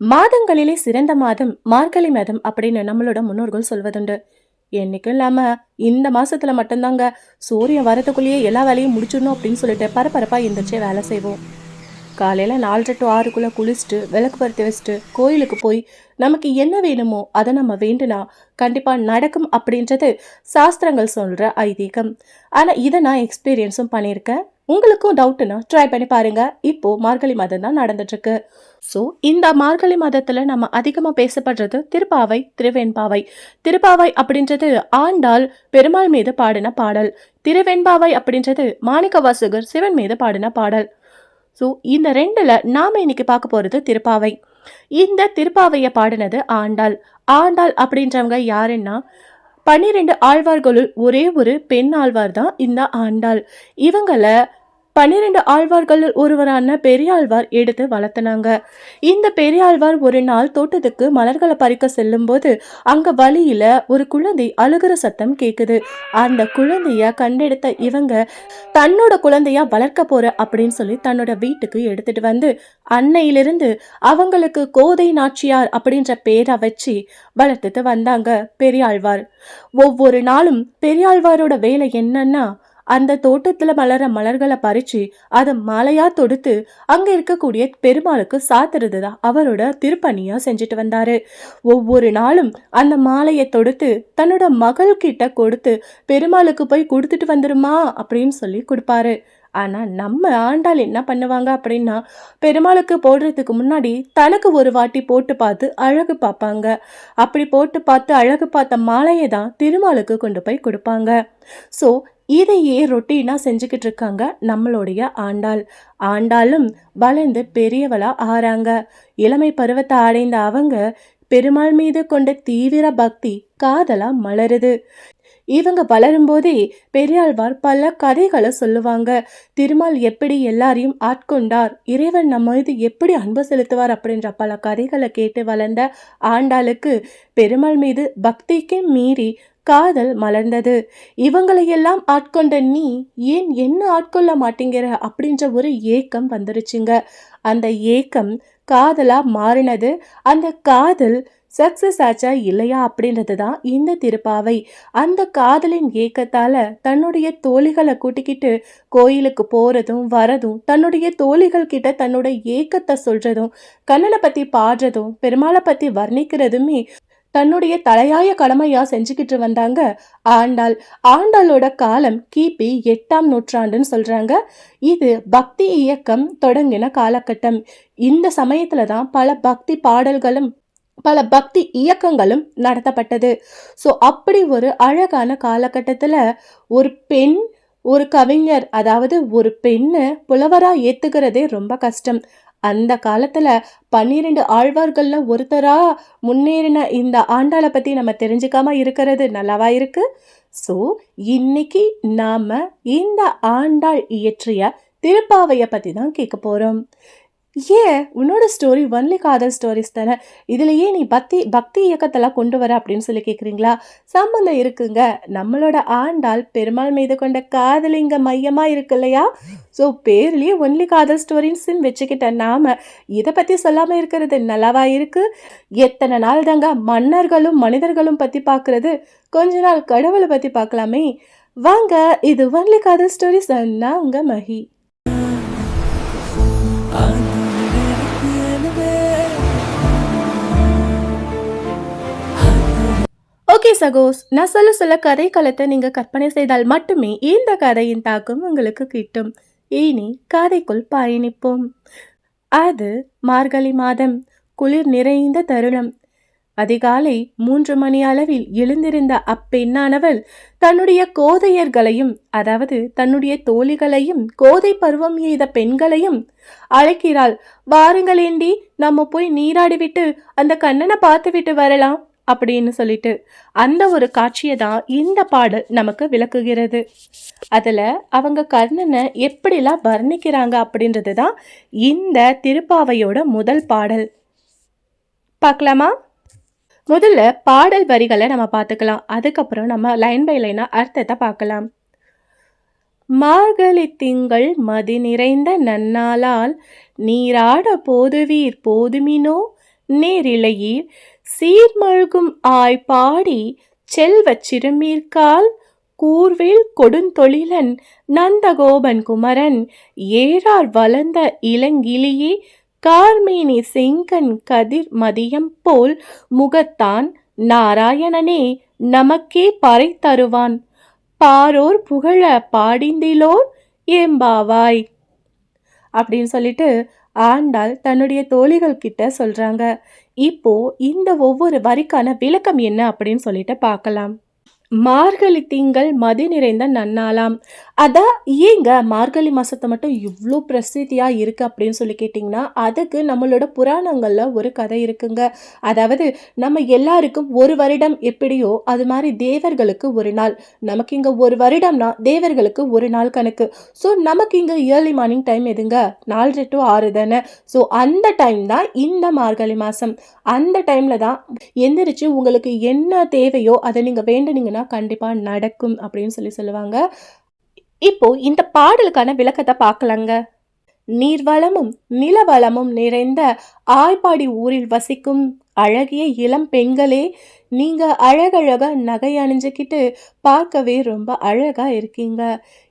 மாதங்களிலே சிறந்த மாதம் மார்கழி மாதம் அப்படின்னு நம்மளோட முன்னோர்கள் சொல்வதுண்டு. என்னைக்கும் இல்லாமல் இந்த மாசத்துல மட்டும்தாங்க சூரியன் வரத்துக்குள்ளேயே எல்லா வேலையும் முடிச்சிடணும் அப்படின்னு சொல்லிட்டு பரபரப்பாக எந்திரிச்சே வேலை செய்வோம். காலையில் நாலரை டு ஆறுக்குள்ளே குளிச்சுட்டு விளக்கு பருத்தி வச்சுட்டு கோயிலுக்கு போய் நமக்கு என்ன வேணுமோ அதை நம்ம வேண்டுனா கண்டிப்பாக நடக்கும் அப்படின்றது சாஸ்திரங்கள் சொல்கிற ஐதீகம். ஆனால் இதை நான் எக்ஸ்பீரியன்ஸும் பண்ணியிருக்கேன். உங்களுக்கும் டவுட்டுன்னா ட்ரை பண்ணி பாருங்கள் இப்போது மார்கழி மாதம் தான் நடந்துட்டுருக்கு. ஸோ இந்த மார்கழி மாதத்தில் நம்ம அதிகமாக பேசப்படுறது திருப்பாவை திருவெண்பாவை. திருப்பாவை அப்படின்றது ஆண்டாள் பெருமாள் மீது பாடின பாடல். திருவெண்பாவை அப்படின்றது மாணிக்க வாசகர் சிவன் மீது பாடின பாடல். ஸோ இந்த ரெண்டில் நாம் இன்னைக்கு பார்க்க போகிறது திருப்பாவை. இந்த திருப்பாவையை பாடினது ஆண்டாள். ஆண்டாள் அப்படின்றவங்க யாருன்னா பன்னிரெண்டு ஆழ்வார்களுள் ஒரே ஒரு பெண் ஆழ்வார் தான் இந்த ஆண்டாள். இவங்களை பன்னிரெண்டு ஆழ்வார்களில் ஒருவரான பெரியாழ்வார் எடுத்து வளர்த்துனாங்க. இந்த பெரியாழ்வார் ஒரு நாள் தோட்டத்துக்கு மலர்களை பறிக்க செல்லும்போது அங்க வழியில ஒரு குழந்தை அழுகிற சத்தம் கேக்குது. அந்த குழந்தைய கண்டெடுத்த இவங்க தன்னோட குழந்தையா வளர்க்க போற? அப்படின்னு சொல்லி தன்னோட வீட்டுக்கு எடுத்துட்டு வந்து அன்னையிலிருந்து அவங்களுக்கு கோதை நாச்சியார் அப்படின்ற பேரை வச்சு வளர்த்துட்டு வந்தாங்க பெரியாழ்வார். ஒவ்வொரு நாளும் பெரியாழ்வாரோட வேலை என்னன்னா அந்த தோட்டத்துல மலர மலர்களை பறிச்சு அதை மாலையா தொடுத்து அங்க இருக்கக்கூடிய பெருமாளுக்கு சாத்துறது தான் அவரோட திருப்பணியா செஞ்சுட்டு வந்தாரு. ஒவ்வொரு நாளும் அந்த மாலையை தொடுத்து தன்னோட மகள் கிட்ட கொடுத்து பெருமாளுக்கு போய் கொடுத்துட்டு வந்துருமா? அப்படின்னு சொல்லி கொடுப்பாரு. ஆனால் நம்ம ஆண்டாள் என்ன பண்ணுவாங்க அப்படின்னா பெருமாளுக்கு போடுறதுக்கு முன்னாடி தனக்கு ஒரு வாட்டி போட்டு பார்த்து அழகு பார்ப்பாங்க. அப்படி போட்டு பார்த்து அழகு பார்த்த மாலையை தான் திருமாலுக்கு கொண்டு போய் கொடுப்பாங்க. ஸோ இதையே ரொட்டீனாக செஞ்சுக்கிட்டு இருக்காங்க நம்மளுடைய ஆண்டாள். ஆண்டாளும் வளர்ந்து பெரியவளா ஆறாங்க. இளமை பருவத்தை அடைந்த அவங்க பெருமாள் மீது கொண்ட தீவிர பக்தி காதலா மலருது. இவங்க வளரும்போதே பெரியாழ்வார் பல கதைகளை சொல்லுவாங்க. திருமால் எப்படி எல்லாரையும் ஆட்கொண்டார்? இறைவன் நம்ம மீது எப்படி அன்பு செலுத்துவார் அப்படின்ற பல கதைகளை கேட்டு வளர்ந்த ஆண்டாளுக்கு பெருமாள் மீது பக்திக்கு மீறி காதல் மலர்ந்தது. இவங்களையெல்லாம் ஆட்கொண்ட நீ ஏன் என்ன ஆட்கொள்ள மாட்டேங்கிற அப்படின்ற ஒரு ஏக்கம் வந்துருச்சுங்க. அந்த ஏக்கம் காதலாக மாறினது. அந்த காதல் சக்சஸ் ஆச்சா இல்லையா அப்படின்றது தான் இந்த திருப்பாவை. அந்த காதலின் ஏக்கத்தால் தன்னுடைய தோழிகளை கூட்டிக்கிட்டு கோயிலுக்கு போகிறதும் வரதும் தன்னுடைய தோழிகள் கிட்ட தன்னோட ஏக்கத்தை சொல்கிறதும் கண்ணனை பற்றி பாடுறதும் பெருமாளை பற்றி வர்ணிக்கிறதுமே தன்னுடைய தலையாய கடமையா செஞ்சுக்கிட்டு வந்தாங்க. ஆண்டாள் ஆண்டாளோட காலம் கிபி எட்டாம் நூற்றாண்டுன்னு சொல்றாங்க. இது பக்தி இயக்கம் தொடங்கின காலகட்டம். இந்த சமயத்துல தான் பல பக்தி பாடல்களும் பல பக்தி இயக்கங்களும் நடத்தப்பட்டது. ஸோ அப்படி ஒரு அழகான காலகட்டத்தில் ஒரு பெண் ஒரு கவிஞர் அதாவது ஒரு பெண்ணை புலவராக ஏற்றுக்கிறதே ரொம்ப கஷ்டம். அந்த காலத்தில் பன்னிரெண்டு ஆழ்வார்கள்ல ஒருத்தராக முன்னேறின இந்த ஆண்டாளை பற்றி நம்ம தெரிஞ்சுக்காம இருக்கிறது நல்லாவா இருக்கு? ஸோ இன்னைக்கு நாம் இந்த ஆண்டாள் இயற்றிய திருப்பாவையை பற்றி தான் கேட்க போகிறோம் ஏன் உன்னோட ஸ்டோரி ஒன்லி காதல் ஸ்டோரிஸ் தானே. இதுலயே நீ பக்தி பக்தி இயக்கத்தெல்லாம் கொண்டு வர அப்படின்னு சொல்லி கேட்குறீங்களா சம்மந்தம் இருக்குங்க. நம்மளோட ஆண்டாள் பெருமாள் மீது கொண்ட காதல் இங்கே மையமாக இருக்கு இல்லையா? ஸோ பேர்லேயே ஒன்லி காதல் ஸ்டோரின்னு வச்சுக்கிட்ட நாம இதை பற்றி சொல்லாமல் இருக்கிறது நல்லாவா இருக்கு? எத்தனை நாள் தாங்க மன்னர்களும் மனிதர்களும் பற்றி பார்க்குறது கொஞ்ச நாள் கடவுளை பற்றி பார்க்கலாமே வாங்க இது ஒன்லி காதல் ஸ்டோரிஸ் நான் உங்கள் மஹி ஓகே சகோஸ் நான் சொல்ல சொல்ல கதை காலத்தை நீங்கள் கற்பனை செய்தால் மட்டுமே இந்த கதையின் தாக்கம் உங்களுக்கு கிட்டும். இனி கதைக்குள் பயணிப்போம். அது மார்கழி மாதம் குளிர் நிறைந்த தருணம். அதிகாலை மூன்று மணி அளவில் எழுந்திருந்த அப்பெண்ணானவள் தன்னுடைய கோதையர்களையும் அதாவது தன்னுடைய தோழிகளையும் கோதை பருவம் எய்த பெண்களையும் அழைக்கிறாள். வாருங்களேண்டி நம்ம போய் நீராடிவிட்டு அந்த கண்ணனை பார்த்துவிட்டு வரலாம். அப்படின்னு சொல்லிட்டு அந்த ஒரு காட்சியை தான் இந்த பாடல் நமக்கு விளக்குகிறது. அதில் அவங்க கர்ணனை எப்படிலாம் வர்ணிக்கிறாங்க அப்படின்றது தான் இந்த திருப்பாவையோட முதல் பாடல். பார்க்கலாமா? முதல்ல பாடல் வரிகளை நம்ம பார்த்துக்கலாம். அதுக்கப்புறம் நம்ம லைன் பை லைனாக அர்த்தத்தை பார்க்கலாம். மார்கழி திங்கள் மதி நிறைந்த நன்னாளால் நீராட போதுவீர் போதுமினோ நேரிழையீர் சீர்மழ்கும் ஆய் பாடி செல்வச் சிறுமீர்கால் கூர்வேல் கொடுந்தொழிலன் நந்தகோபன் குமரன் ஏறார் வளர்ந்த இளங்கிளியே கார்மேனி செங்கன் கதிர் மதியம் போல் முகத்தான் நாராயணனே நமக்கே பறை தருவான். பாரோர் புகழ பாடிந்திலோர் ஏம்பாவாய். அப்படின்னு சொல்லிட்டு ஆண்டாள் தன்னுடைய தோழிகள் கிட்ட சொல்றாங்க. இப்போ இந்த ஒவ்வொரு வரிக்கான விளக்கம் என்ன அப்படின்னு சொல்லிட்டு பார்க்கலாம். மார்கழி திங்கள் மதி நிறைந்த நன்னாளாம். அதான் ஏங்க மார்கழி மாதத்தை மட்டும் இவ்வளோ பிரசித்தியாக இருக்குது அப்படின்னு சொல்லி கேட்டிங்கன்னா அதுக்கு நம்மளோட புராணங்களில் ஒரு கதை இருக்குங்க. அதாவது நம்ம எல்லாருக்கும் ஒரு வருடம் எப்படியோ அது மாதிரி தேவர்களுக்கு ஒரு நாள். நமக்கு இங்கே ஒரு வருடம்னா தேவர்களுக்கு ஒரு நாள் கணக்கு. ஸோ நமக்கு இங்கே இயர்லி மார்னிங் டைம் எதுங்க? நாலு டு ஆறு தானே? ஸோ அந்த டைம் தான் இந்த மார்கழி மாதம் அந்த டைமில் தான் எந்திரிச்சு உங்களுக்கு என்ன தேவையோ அதை நீங்கள் வேண்டினீங்கன்னா கண்டிப்பாக நடக்கும் அப்படின்னு சொல்லி சொல்லுவாங்க. இப்போ இந்த பாடலுக்கான விளக்கத்தை பார்க்கலாங்க. நீர்வளமும் நிலவளமும் நிறைந்த ஆய்ப்பாடி ஊரில் வசிக்கும் அழகிய இளம் பெண்களே நீங்க அழகழகா நகை அணிஞ்சுக்கிட்டு பார்க்கவே ரொம்ப அழகா இருக்கீங்க.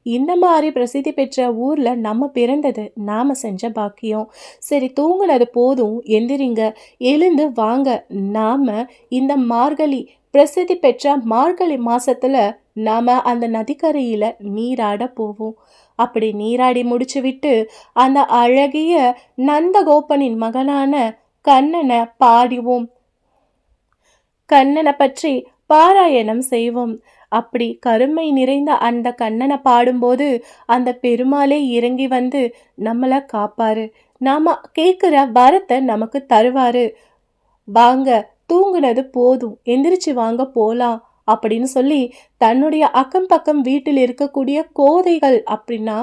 இந்த மாதிரி பிரசித்தி பெற்ற ஊர்ல நம்ம பிறந்தது நாம செஞ்ச பாக்கியம். சரி தூங்குனது போதும் எந்திரிங்க எழுந்து வாங்க. நாம இந்த மார்கழி பிரசித்தி பெற்ற மார்கழி மாசத்துல நாம அந்த நதிக்கரையில நீராட போவோம். அப்படி நீராடி முடிச்சு விட்டு அந்த அழகிய நந்தகோபனின் மகனான கண்ணனை பாடிவோம். கண்ணனை பற்றி பாராயணம் செய்வோம். அப்படி கருமை நிறைந்த அந்த கண்ணனை பாடும்போது அந்த பெருமாளே இறங்கி வந்து நம்மளை காப்பாரு. நாம கேட்குற வரத்தை நமக்கு தருவாரு. வாங்க தூங்குனது போதும் எந்திரிச்சு வாங்க போலாம் அப்படின்னு சொல்லி தன்னுடைய அக்கம் பக்கம் வீட்டில் இருக்கக்கூடிய கோதைகள் அப்படின்னா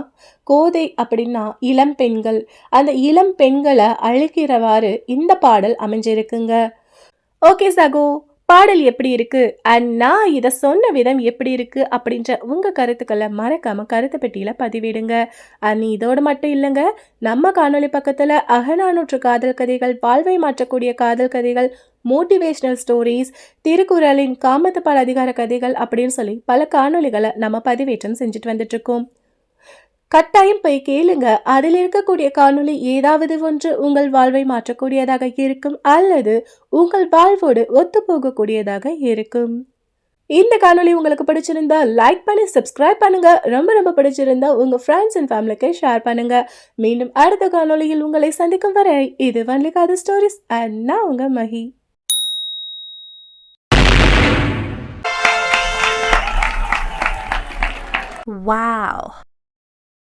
கோதை அப்படின்னா இளம் பெண்கள். அந்த இளம் பெண்களை அழைக்கிறவாறு இந்த பாடல் அமைஞ்சிருக்குங்க. ஓகே சகோ பாடல் எப்படி இருக்கு? அண்ட் நான் இதை சொன்ன விதம் எப்படி இருக்கு? அப்படின்ற உங்க கருத்துக்களை மறக்காம கருத்து பெட்டியில பதிவிடுங்க. அண்ட் இதோட மட்டும் இல்லைங்க நம்ம காணொளி பக்கத்துல அகநானூற்று காதல் கதைகள் வாழ்வை மாற்றக்கூடிய காதல் கதைகள் மோட்டிவேஷ்னல் ஸ்டோரிஸ் திருக்குறளின் காமத்து பல அதிகார கதைகள் அப்படின்னு சொல்லி பல காணொளிகளை நம்ம பதிவேற்றம் செஞ்சுட்டு வந்துட்ருக்கோம் கட்டாயம் போய் கேளுங்க. அதில் இருக்கக்கூடிய காணொளி ஏதாவது ஒன்று உங்கள் வாழ்வை மாற்றக்கூடியதாக இருக்கும் அல்லது உங்கள் வாழ்வோடு ஒத்து போகக்கூடியதாக இருக்கும். இந்த காணொளி உங்களுக்கு பிடிச்சிருந்தா லைக் பண்ணி சப்ஸ்கிரைப் பண்ணுங்க. ரொம்ப ரொம்ப பிடிச்சிருந்தா உங்க ஃப்ரெண்ட்ஸ் அண்ட் ஃபேமிலிக்கு ஷேர் பண்ணுங்க. மீண்டும் அடுத்த காணொளியில் உங்களை சந்திக்கும் வரை இது வன்லிகாத ஸ்டோரிஸ் அண்ட் நான் உங்க மஹி Wow.